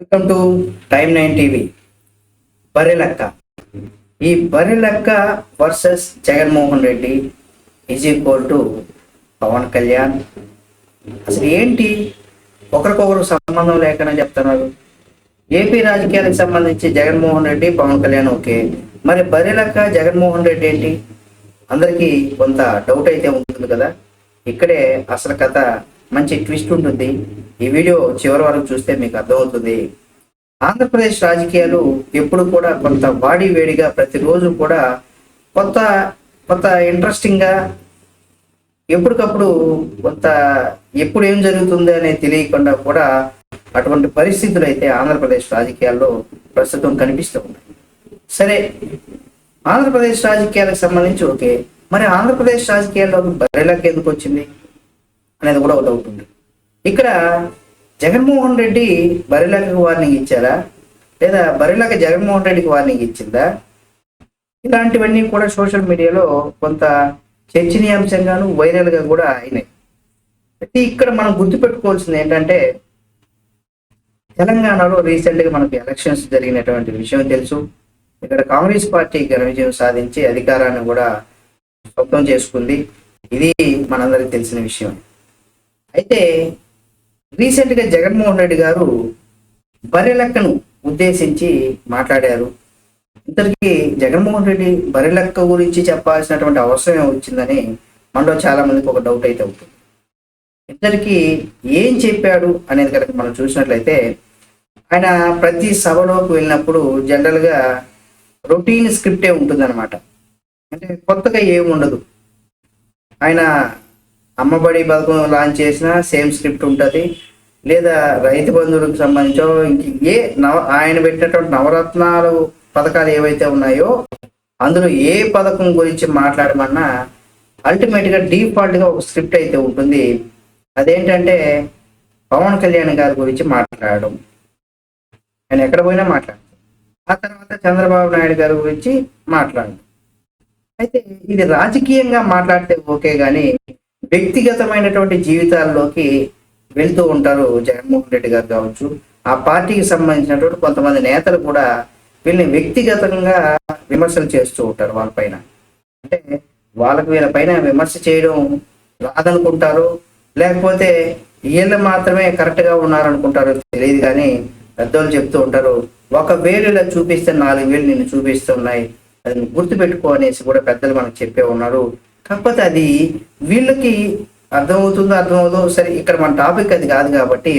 Welcome to time nine TV Barrelakka ఈ Barrelakka versus Jaganmohan Reddy is equal to Pawan Kalyan అసలు ఏంటి? ఒకరికొకరు సంబంధం లేకనే చెప్తున్నారు. ఏపీ రాజకీయాలకు సంబంధించి జగన్మోహన్ రెడ్డి పవన్ కళ్యాణ్ ఓకే. మరి బర్రెలక్క జగన్మోహన్ రెడ్డి ఏంటి? అందరికీ కొంత డౌట్ అయితే ఉంటుంది కదా. ఇక్కడే అసలు కథ మంచి ట్విస్ట్ ఉంటుంది. ఈ వీడియో చివరి వరకు చూస్తే మీకు అర్థమవుతుంది. ఆంధ్రప్రదేశ్ రాజకీయాలు ఎప్పుడు కూడా కొంత వాడి వేడిగా ప్రతిరోజు కూడా కొత్త కొత్త ఇంట్రెస్టింగ్గా ఎప్పటికప్పుడు కొంత ఎప్పుడు ఏం జరుగుతుంది అనేది తెలియకుండా కూడా అటువంటి పరిస్థితులు అయితే ఆంధ్రప్రదేశ్ రాజకీయాల్లో ప్రస్తుతం కనిపిస్తూ ఉన్నాయి. సరే ఆంధ్రప్రదేశ్ రాజకీయాలకు సంబంధించి ఓకే. మరి ఆంధ్రప్రదేశ్ రాజకీయాల్లో బర్రెలకు ఎందుకు వచ్చింది? అనేది కూడా ఒక డౌట్ ఉంది ఇక్కడ జగన్మోహన్ రెడ్డి బరిలకి వార్నింగ్ ఇచ్చారా? లేదా బరిలకి జగన్మోహన్ రెడ్డికి వార్నింగ్ ఇచ్చిందా? ఇలాంటివన్నీ కూడా సోషల్ మీడియాలో కొంత చర్చనీయాంశంగాను వైరల్గా కూడా అయినాయి. అయితే ఇక్కడ మనం గుర్తుపెట్టుకోవాల్సింది ఏంటంటే తెలంగాణలో రీసెంట్గా మనకు ఎలక్షన్స్ జరిగినటువంటి విషయం తెలుసు. ఇక్కడ కాంగ్రెస్ పార్టీ ఘన విజయం సాధించి అధికారాన్ని కూడా సొంతం చేసుకుంది. ఇది మనందరికి తెలిసిన విషయం. అయితే రీసెంట్గా జగన్మోహన్ రెడ్డి గారు బరెలక్కను ఉద్దేశించి మాట్లాడారు. ఇంతకీ జగన్మోహన్ రెడ్డి బరెలక్క గురించి చెప్పాల్సినటువంటి అవసరం వచ్చిందని మనలో చాలా మందికి ఒక డౌట్ అయితే అవుతుంది ఇద్దరికి ఏం చెప్పాడు అనేది కనుక మనం చూసినట్లయితే ఆయన ప్రతి సభలోకి వెళ్ళినప్పుడు జనరల్గా రొటీన్ స్క్రిప్టే ఉంటుందన్నమాట. అంటే కొత్తగా ఏమి ఉండదు ఆయన అమ్మబడి పథకం లాంచ్ చేసిన సేమ్ స్క్రిప్ట్ ఉంటుంది. లేదా రైతు బంధువులకు సంబంధించో ఏ నవ ఆయన పెట్టినటువంటి నవరత్నాలు పథకాలు ఏవైతే ఉన్నాయో అందులో ఏ పథకం గురించి మాట్లాడమన్నా అల్టిమేట్గా డీఫాల్ట్గా ఒక స్క్రిప్ట్ అయితే ఉంటుంది. అదేంటంటే పవన్ కళ్యాణ్ గారి గురించి మాట్లాడడం. ఆయన ఎక్కడ పోయినా మాట్లాడతాను. ఆ తర్వాత చంద్రబాబు నాయుడు గారి గురించి మాట్లాడడం. అయితే ఇది రాజకీయంగా మాట్లాడితే ఓకే కానీ వ్యక్తిగతమైనటువంటి జీవితాల్లోకి వెళ్తూ ఉంటారు జగన్మోహన్ రెడ్డి గారు కావచ్చు. ఆ పార్టీకి సంబంధించినటువంటి కొంతమంది నేతలు కూడా వీళ్ళని వ్యక్తిగతంగా విమర్శలు చేస్తూ ఉంటారు వాళ్ళపైన అంటే వాళ్ళకు వీళ్ళ పైన విమర్శ చేయడం రాదనుకుంటారు. లేకపోతే వీళ్ళు మాత్రమే కరెక్ట్గా ఉన్నారనుకుంటారు తెలియదు కానీ పెద్దోళ్ళు చెప్తూ ఉంటారు ఒక వేలు ఇలా చూపిస్తే నాలుగు వేలు నిన్ను చూపిస్తున్నాయి. అది గుర్తుపెట్టుకో అనేసి కూడా పెద్దలు మనకు చెప్పే ఉన్నారు. కాకపోతే అది వీళ్ళకి అర్థమవుతుందో అర్థమవుతుందో సరే ఇక్కడ మన టాపిక్ అది కాదు కాబట్టి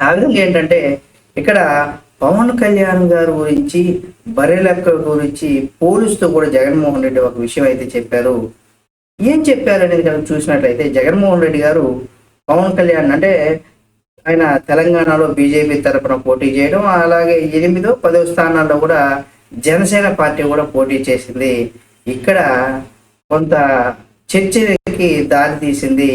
ఆ విధంగా ఏంటంటే ఇక్కడ పవన్ కళ్యాణ్ గారి గురించి బర్రెలక్క గురించి పోలుస్తూ కూడా జగన్మోహన్ రెడ్డి ఒక విషయం అయితే చెప్పారు. ఏం చెప్పారు అనేది కనుక చూసినట్లయితే జగన్మోహన్ రెడ్డి గారు పవన్ కళ్యాణ్ అంటే ఆయన తెలంగాణలో బీజేపీ తరఫున పోటీ చేయడం అలాగే ఎనిమిదో పదో స్థానాల్లో కూడా జనసేన పార్టీ కూడా పోటీ చేసింది. ఇక్కడ కొంత చర్చకి దారి తీసింది.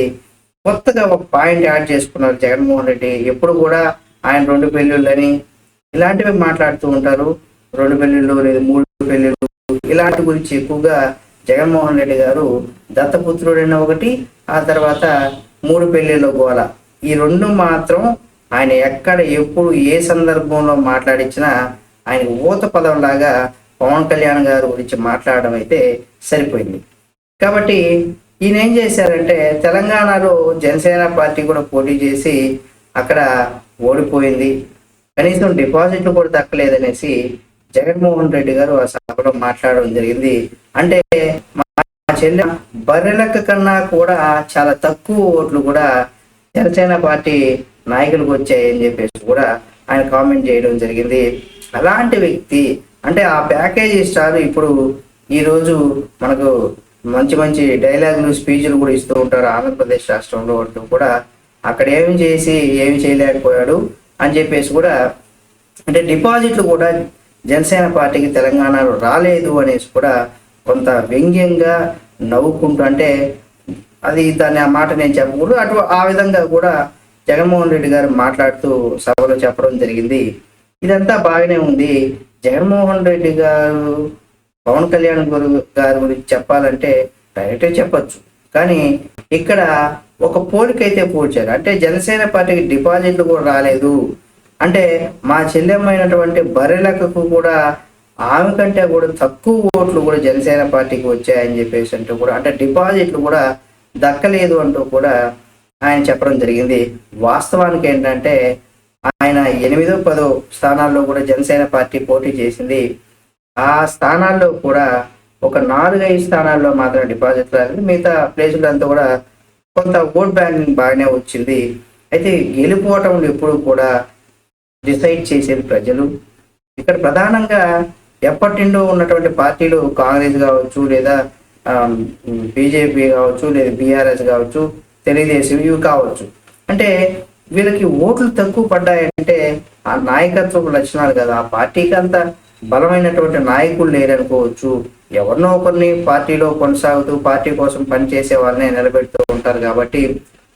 కొత్తగా ఒక పాయింట్ యాడ్ చేసుకున్నారు జగన్మోహన్ రెడ్డి. ఎప్పుడు కూడా ఆయన రెండు పెళ్ళిళ్ళని ఇలాంటివి మాట్లాడుతూ ఉంటారు. రెండు పెళ్ళిళ్ళు లేదా మూడు పెళ్ళిళ్ళు ఇలాంటి గురించి ఎక్కువగా జగన్మోహన్ రెడ్డి గారు దత్తపుత్రుడైన ఒకటి ఆ తర్వాత మూడు పెళ్ళిళ్ళ గోల. ఈ రెండు మాత్రం ఆయన ఎక్కడ ఎప్పుడు ఏ సందర్భంలో మాట్లాడించినా ఆయన ఊత పదంలాగా పవన్ కళ్యాణ్ గారి గురించి మాట్లాడడం అయితే సరిపోయింది. కాబట్టి ఈయన ఏం చేశారంటే తెలంగాణలో జనసేన పార్టీ కూడా పోటీ చేసి అక్కడ ఓడిపోయింది. కనీసం డిపాజిట్లు కూడా దక్కలేదనేసి జగన్మోహన్ రెడ్డి గారు ఆ సభలో మాట్లాడడం జరిగింది. అంటే మా చెల్లె బర్రెలక్క కన్నా కూడా చాలా తక్కువ ఓట్లు కూడా జనసేన పార్టీ నాయకులకు వచ్చాయని చెప్పేసి కూడా ఆయన కామెంట్ చేయడం జరిగింది. అలాంటి వ్యక్తి అంటే ఆ ప్యాకేజీ స్టార్ ఇప్పుడు ఈ రోజు మనకు మంచి మంచి డైలాగులు స్పీచ్లు కూడా ఇస్తూ ఉంటారు ఆంధ్రప్రదేశ్ రాష్ట్రంలో అంటూ కూడా. అక్కడ ఏమి చేసి ఏమి చేయలేకపోయాడు అని చెప్పేసి కూడా అంటే డిపాజిట్లు కూడా జనసేన పార్టీకి తెలంగాణలో రాలేదు అనేసి కూడా కొంత వ్యంగ్యంగా నవ్వుకుంటూ అంటే అది దాన్ని ఆ మాట నేను చెప్పకూడదు. అటు ఆ విధంగా కూడా జగన్మోహన్ రెడ్డి గారు మాట్లాడుతూ సభలో చెప్పడం జరిగింది. ఇదంతా బాగానే ఉంది. జగన్మోహన్ రెడ్డి గారు పవన్ కళ్యాణ్ గురు గారి గురించి చెప్పాలంటే డైరెక్ట్గా చెప్పచ్చు. కానీ ఇక్కడ ఒక పోలికైతే పోల్చారు. అంటే జనసేన పార్టీకి డిపాజిట్లు కూడా రాలేదు. అంటే మా చెల్లెమ్మైనటువంటి బర్రెలకు కూడా ఆమె కంటే కూడా తక్కువ ఓట్లు కూడా జనసేన పార్టీకి వచ్చాయని చెప్పేసి అంటూ కూడా అంటే డిపాజిట్లు కూడా దక్కలేదు అంటూ కూడా ఆయన చెప్పడం జరిగింది. వాస్తవానికి ఏంటంటే ఆయన ఎనిమిదో పదో స్థానాల్లో కూడా జనసేన పార్టీ పోటీ చేసింది. ఆ స్థానాల్లో కూడా ఒక నాలుగైదు స్థానాల్లో మాత్రం డిపాజిట్ రాలేదు. మిగతా ప్లేసులంతా కూడా కొంత ఓట్ బ్యాంకింగ్ బాగానే వచ్చింది. అయితే గెలుపోవటం ఎప్పుడు కూడా డిసైడ్ చేసేది ప్రజలు. ఇక్కడ ప్రధానంగా ఎప్పటి నుండో ఉన్నటువంటి పార్టీలు కాంగ్రెస్ కావచ్చు లేదా బీజేపీ కావచ్చు లేదా బీఆర్ఎస్ కావచ్చు తెలుగుదేశం ఇవి కావచ్చు. అంటే వీళ్ళకి ఓట్లు తక్కువ పడ్డాయంటే ఆ నాయకత్వ లక్షణాలు కదా. ఆ పార్టీకి అంత బలమైనటువంటి నాయకులు లేరనుకోవచ్చు. ఎవరినో ఒకరిని పార్టీలో కొనసాగుతూ పార్టీ కోసం పనిచేసే వాళ్ళని నిలబెడుతూ ఉంటారు కాబట్టి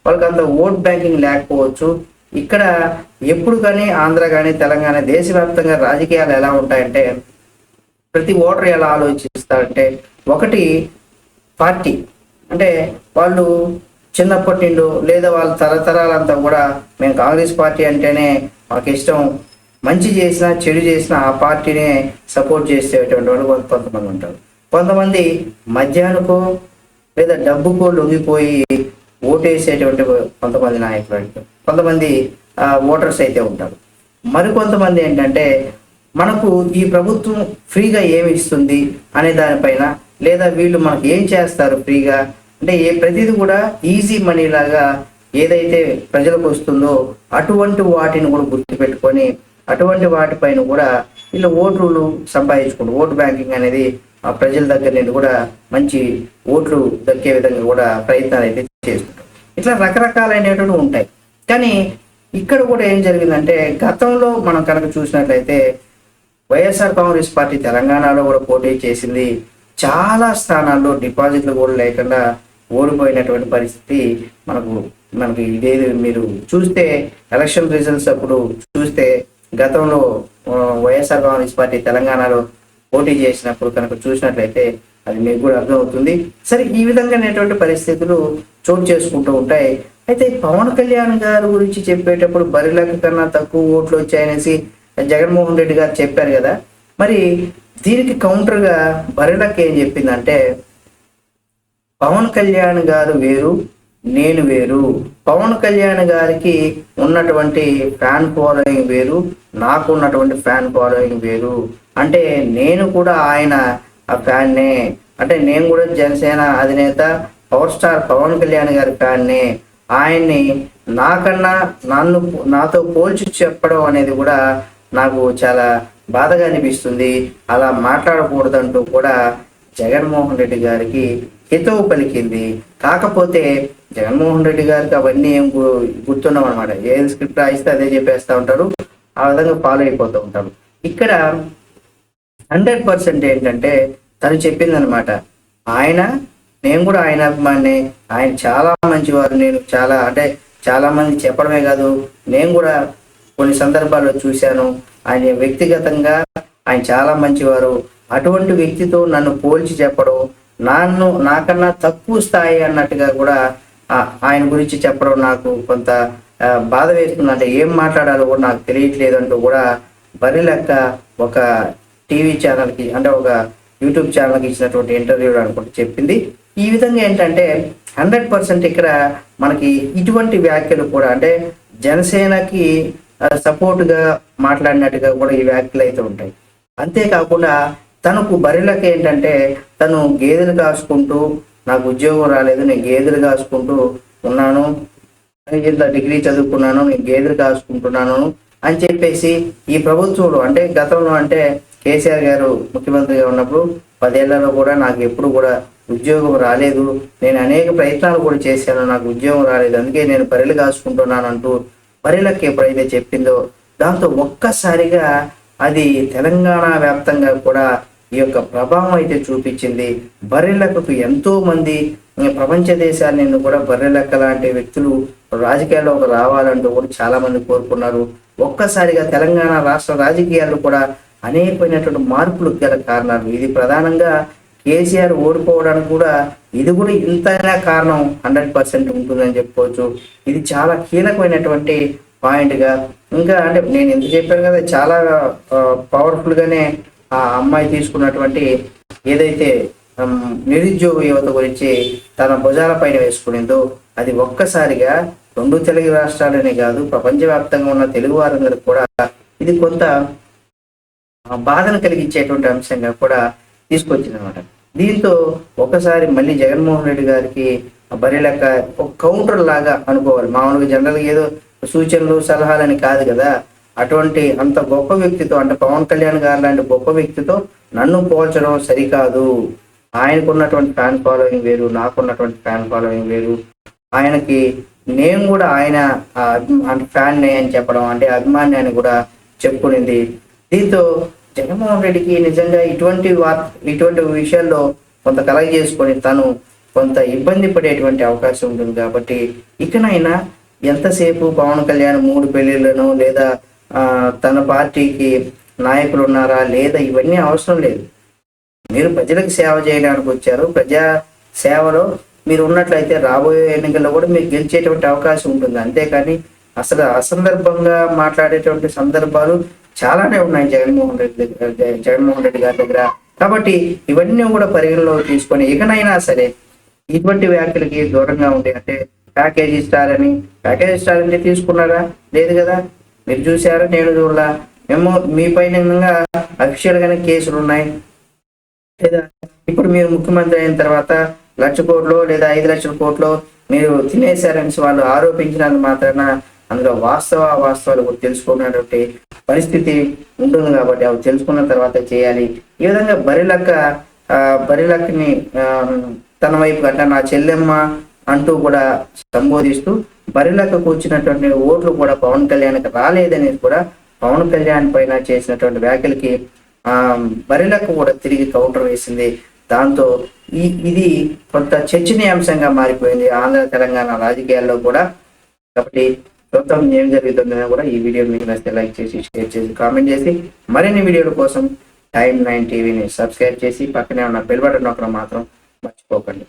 వాళ్ళకి అంత ఓట్ బ్యాంకింగ్ లేకపోవచ్చు. ఇక్కడ ఎప్పుడు కానీ ఆంధ్ర కానీ తెలంగాణ దేశవ్యాప్తంగా రాజకీయాలు ఎలా ఉంటాయంటే ప్రతి ఓటర్ ఎలా ఆలోచిస్తారంటే ఒకటి పార్టీ. అంటే వాళ్ళు చిన్నప్పటి నుండి లేదా వాళ్ళ తరతరాలంతా కూడా మేము కాంగ్రెస్ పార్టీ అంటేనే మాకు ఇష్టం మంచి చేసినా చెడు చేసినా ఆ పార్టీనే సపోర్ట్ చేసేటువంటి వాళ్ళు కొంతమంది ఉంటారు. కొంతమంది మధ్యాహ్నకో లేదా డబ్బుకో లొంగిపోయి ఓటేసేటువంటి కొంతమంది నాయకులు కొంతమంది ఓటర్స్ అయితే ఉంటారు. మరికొంతమంది ఏంటంటే మనకు ఈ ప్రభుత్వం ఫ్రీగా ఏమి ఇస్తుంది అనే దానిపైన లేదా వీళ్ళు మనకు ఏం చేస్తారు ఫ్రీగా? అంటే ఏ ప్రతిదీ కూడా ఈజీ మనీ లాగా ఏదైతే ప్రజలకు వస్తుందో అటువంటి వాటిని కూడా గుర్తుపెట్టుకొని అటువంటి వాటిపైన కూడా వీళ్ళు ఓట్లు సంపాదించుకుంటారు ఓటు బ్యాంకింగ్ అనేది ఆ ప్రజల దగ్గర నుండి కూడా మంచి ఓట్లు దక్కే విధంగా కూడా ప్రయత్నాలు అయితే చేస్తుంటారు. ఇట్లా రకరకాలైనటువంటి ఉంటాయి. కానీ ఇక్కడ కూడా ఏం జరిగిందంటే గతంలో మనం కనుక చూసినట్లయితే వైఎస్ఆర్ కాంగ్రెస్ పార్టీ తెలంగాణలో కూడా పోటీ చేసింది. చాలా స్థానాల్లో డిపాజిట్లు కూడా లేకుండా ఓడిపోయినటువంటి పరిస్థితి మనకు మనకి ఇదేది మీరు చూస్తే ఎలక్షన్ రిజల్ట్స్ అప్పుడు చూస్తే గతంలో వైఎస్ఆర్ కాంగ్రెస్ పార్టీ తెలంగాణలో పోటీ చేసినప్పుడు కనుక చూసినట్లయితే అది మీకు కూడా అర్థమవుతుంది. సరే ఈ విధంగానేటువంటి పరిస్థితులు చోటు చేసుకుంటూ ఉంటాయి. అయితే పవన్ కళ్యాణ్ గారి గురించి చెప్పేటప్పుడు బరిలకు కన్నా తక్కువ ఓట్లు వచ్చాయనేసి జగన్మోహన్ రెడ్డి గారు చెప్పారు కదా. మరి దీనికి కౌంటర్గా బరిలకు ఏం చెప్పిందంటే పవన్ కళ్యాణ్ గారు వేరు నేను వేరు. పవన్ కళ్యాణ్ గారికి ఉన్నటువంటి ఫ్యాన్ ఫాలోయింగ్ వేరు. నాకు ఉన్నటువంటి ఫ్యాన్ ఫాలోయింగ్ వేరు. అంటే నేను కూడా ఆయన ఆ ఫ్యాన్నే. అంటే నేను కూడా జనసేన అధినేత పవర్ స్టార్ పవన్ కళ్యాణ్ గారి ఫ్యాన్నే. ఆయన్ని నాకన్నా నన్ను నాతో పోల్చి చెప్పడం అనేది కూడా నాకు చాలా బాధగా అనిపిస్తుంది. అలా మాట్లాడకూడదంటూ కూడా జగన్మోహన్ రెడ్డి గారికి హితవు పలికింది. కాకపోతే జగన్మోహన్ రెడ్డి గారికి అవన్నీ ఏం గుర్తున్నాం అనమాట ఏది స్క్రిప్ట్ రాయిస్తే అదే చెప్పేస్తూ ఉంటారు ఆ విధంగా ఫాలో అయిపోతూ ఉంటారు ఇక్కడ హండ్రెడ్ పర్సెంట్ ఏంటంటే తను చెప్పింది అనమాట ఆయన నేను కూడా ఆయన అభిమాని ఆయన చాలా మంచివారు. నేను చాలా అంటే చాలా మంది చెప్పడమే కాదు. నేను కూడా కొన్ని సందర్భాల్లో చూశాను. ఆయన వ్యక్తిగతంగా ఆయన చాలా మంచివారు. అటువంటి వ్యక్తితో నన్ను పోల్చి చెప్పడం నన్ను నాకన్నా తక్కువ స్థాయి అన్నట్టుగా కూడా ఆయన గురించి చెప్పడం నాకు కొంత బాధ వేస్తుంది. అంటే ఏం మాట్లాడాలో కూడా నాకు తెలియట్లేదు అంటూ కూడా బరి లెక్క ఒక టీవీ ఛానల్కి అంటే ఒక యూట్యూబ్ ఛానల్కి ఇచ్చినటువంటి ఇంటర్వ్యూ అనుకుంటూ చెప్పింది. ఈ విధంగా ఏంటంటే హండ్రెడ్ పర్సెంట్ ఇక్కడ మనకి ఇటువంటి వ్యాఖ్యలు కూడా అంటే జనసేనకి సపోర్ట్గా మాట్లాడినట్టుగా కూడా ఈ వ్యాఖ్యలు అయితే ఉంటాయి. అంతేకాకుండా తనకు బరిలకు ఏంటంటే తను గేదెలు కాసుకుంటూ నాకు ఉద్యోగం రాలేదు నేను గేదెలు కాసుకుంటూ ఉన్నాను ఇంత డిగ్రీ చదువుకున్నాను నేను గేదెలు కాసుకుంటున్నాను అని చెప్పేసి ఈ ప్రభుత్వంలో అంటే గతంలో అంటే కేసీఆర్ గారు ముఖ్యమంత్రిగా ఉన్నప్పుడు పదేళ్ళలో కూడా నాకు ఎప్పుడు కూడా ఉద్యోగం రాలేదు. నేను అనేక ప్రయత్నాలు కూడా చేశాను నాకు ఉద్యోగం రాలేదు. అందుకే నేను బర్రెలు కాసుకుంటున్నాను అంటూ బర్రెలకు ఎప్పుడైతే చెప్పిందో దాంతో ఒక్కసారిగా అది తెలంగాణ వ్యాప్తంగా కూడా ఈ యొక్క ప్రభావం అయితే చూపించింది. బర్రెలకు ఎంతో మంది ప్రపంచ దేశాల నుండి కూడా బర్రెలెక్క లాంటి వ్యక్తులు రాజకీయాల్లోకి రావాలంటూ కూడా చాలా మంది కోరుకున్నారు. ఒక్కసారిగా తెలంగాణ రాష్ట్ర రాజకీయాలు కూడా అనేకమైనటువంటి మార్పులు గల కారణాలు. ఇది ప్రధానంగా కేసీఆర్ ఓడిపోవడానికి కూడా ఇది కూడా ఇంతైనా కారణం హండ్రెడ్ పర్సెంట్ ఉంటుందని చెప్పుకోవచ్చు. ఇది చాలా కీలకమైనటువంటి పాయింట్గా ఇంకా అంటే నేను ఎంత చెప్పాను కదా చాలా పవర్ఫుల్గానే ఆ అమ్మాయి తీసుకున్నటువంటి ఏదైతే నిరుద్యోగ యువత గురించి తన భుజాల పైన వేసుకునిందో అది ఒక్కసారిగా రెండు తెలుగు రాష్ట్రాలనే కాదు ప్రపంచవ్యాప్తంగా ఉన్న తెలుగు వారందరికి కూడా ఇది కొంత బాధను కలిగించేటువంటి అంశంగా కూడా తీసుకొచ్చిందనమాట దీంతో ఒకసారి మళ్ళీ జగన్మోహన్ రెడ్డి గారికి బరి లెక్క ఒక కౌంటర్ లాగా అనుకోవాలి. మామూలుగా జనరల్గా ఏదో సూచనలు సలహాలని కాదు కదా. అటువంటి అంత గొప్ప వ్యక్తితో అంటే పవన్ కళ్యాణ్ గారు లాంటి గొప్ప వ్యక్తితో నన్ను పోల్చడం సరికాదు. ఆయనకున్నటువంటి ఫ్యాన్ ఫాలోయింగ్ వేరు నాకున్నటువంటి ఫ్యాన్ ఫాలోయింగ్ వేరు. ఆయనకి నేను కూడా ఆయన ఆ, ఫ్యాన్ అని చెప్పడం అంటే అభిమాని అని కూడా చెప్పుకునింది. దీంతో జగన్మోహన్ రెడ్డికి నిజంగా ఇటువంటి వార్త ఇటువంటి విషయాల్లో కొంత కలగ చేసుకొని తను కొంత ఇబ్బంది పడేటువంటి అవకాశం ఉంటుంది కాబట్టి ఇకనైనా ఎంతసేపు పవన్ కళ్యాణ్ మూడు పెళ్ళిళ్ళను లేదా తన పార్టీకి నాయకులు ఉన్నారా లేదా ఇవన్నీ అవసరం లేదు. మీరు ప్రజలకు సేవ చేయడానికి వచ్చారు. ప్రజా సేవలో మీరు ఉన్నట్లయితే రాబోయే ఎన్నికల్లో కూడా మీరు గెలిచేటువంటి అవకాశం ఉంటుంది. అంతేకాని అసలు అసందర్భంగా మాట్లాడేటువంటి సందర్భాలు చాలానే ఉన్నాయి జగన్మోహన్ రెడ్డి దగ్గర జగన్మోహన్ రెడ్డి గారి దగ్గర. కాబట్టి ఇవన్నీ కూడా పరిగణలోకి తీసుకొని ఇకనైనా సరే ఇటువంటి వ్యాఖ్యలకి దూరంగా ఉండి అంటే ప్యాకేజీ స్టార్ అని ప్యాకేజీ స్టార్ అంటే తీసుకున్నారా? లేదు కదా. మీరు చూసారా నేను చూడలా. మేము మీ పైన అఫీషియల్ కేసులు ఉన్నాయి. లేదా ఇప్పుడు మీరు ముఖ్యమంత్రి అయిన తర్వాత లక్ష కోట్లు లేదా ఐదు లక్షల కోట్లు మీరు తినేశారని వాళ్ళు ఆరోపించినంత మాత్రాన అందులో వాస్తవ వాస్తవాలు కూడా తెలుసుకున్నటువంటి పరిస్థితి ఉంటుంది కాబట్టి అవి తెలుసుకున్న తర్వాత చేయాలి. ఈ విధంగా బరిలక్క బరిలక్కని తన వైపు అంటే నా చెల్లెమ్మ అంటూ కూడా సంబోధిస్తూ బరిలోకి వచ్చినటువంటి ఓట్లు కూడా పవన్ కళ్యాణ్కి రాలేదనేది కూడా పవన్ కళ్యాణ్ పైన చేసినటువంటి వ్యాఖ్యలకి ఆ బరిలకు కూడా తిరిగి కౌంటర్ వేసింది. దాంతో ఈ ఇది కొంత చర్చనీయాంశంగా మారిపోయింది ఆంధ్ర తెలంగాణ రాజకీయాల్లో కూడా. కాబట్టి మొత్తం ఏం జరుగుతుందని కూడా ఈ వీడియో మీకు నచ్చితే లైక్ చేసి షేర్ చేసి కామెంట్ చేసి మరిన్ని వీడియోల కోసం టైం నైన్ టీవీని సబ్స్క్రైబ్ చేసి పక్కనే ఉన్న బెల్ బటన్ నొక్కడం మాత్రం మర్చిపోకండి.